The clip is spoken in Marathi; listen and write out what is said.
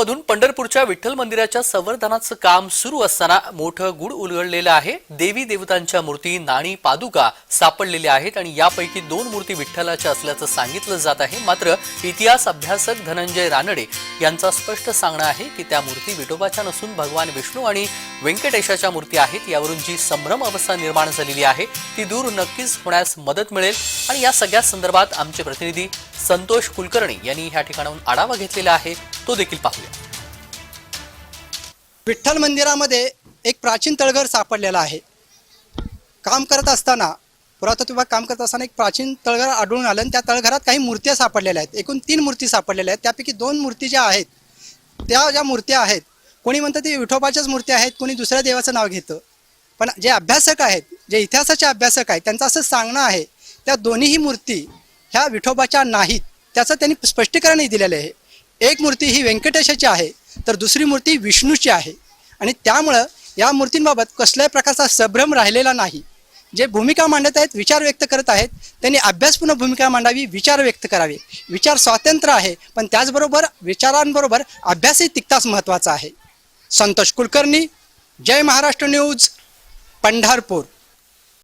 मधून पंढरपूरच्या विठ्ठल मंदिराच्या संवर्धनाचं काम सुरू असताना मोठं गुढ उलगडलेलं आहे. देवी देवतांच्या मूर्ती नाणी पादुका सापडलेल्या आहेत आणि यापैकी दोन मूर्ती विठ्ठलाच्या असल्याचं सांगितलं जात आहे. मात्र इतिहास अभ्यासक धनंजय रानडे यांचा स्पष्ट सांगणं आहे की त्या मूर्ती विठोबाच्या नसून भगवान विष्णू आणि व्यंकटेशाच्या मूर्ती आहेत. यावरून जी संभ्रम अवस्था निर्माण झालेली आहे ती दूर नक्कीच होण्यास मदत मिळेल. आणि या सगळ्या संदर्भात आमचे प्रतिनिधी संतोष कुलकर्णी यांनी ह्या ठिकाणाहून आढावा घेतलेला आहे. तो देखील पाहूया. विठ्ठल मंदिरामध्ये एक प्राचीन तळघर सापडलेला आहे. काम करत असताना पुरातत्व विभाग काम करत असताना एक प्राचीन तळघर आढळून आलं आणि त्या तळघरात काही मूर्त्या सापडलेल्या आहेत. एकूण तीन मूर्ती सापडलेल्या आहेत. त्यापैकी दोन मूर्ती ज्या आहेत त्या ज्या मूर्त्या आहेत कोणी म्हणतं ते विठोबाच्याच मूर्त्या आहेत कोणी दुसऱ्या देवाचं नाव घेतं. पण जे अभ्यासक आहेत जे इतिहासाचे अभ्यासक आहेत त्यांचं असं सांगणं आहे त्या दोन्हीही मूर्ती ह्या विठोबाच्या नाहीत. त्याचं त्यांनी स्पष्टीकरणही दिलेलं आहे. एक मूर्ती ही व्यंकटेशाची आहे तर दुसरी मूर्ती विष्णूची आहे. आणि त्यामुळं या मूर्तींबाबत कसल्याही प्रकारचा संभ्रम राहिलेला नाही. जे भूमिका मांडत आहेत विचार व्यक्त करत आहेत त्यांनी अभ्यासपूर्ण भूमिका मांडावी विचार व्यक्त करावे. विचार स्वातंत्र्य आहे पण त्याचबरोबर विचारांबरोबर अभ्यासही तितकाच महत्त्वाचा आहे. संतोष कुलकर्णी जय महाराष्ट्र न्यूज पंढरपूर.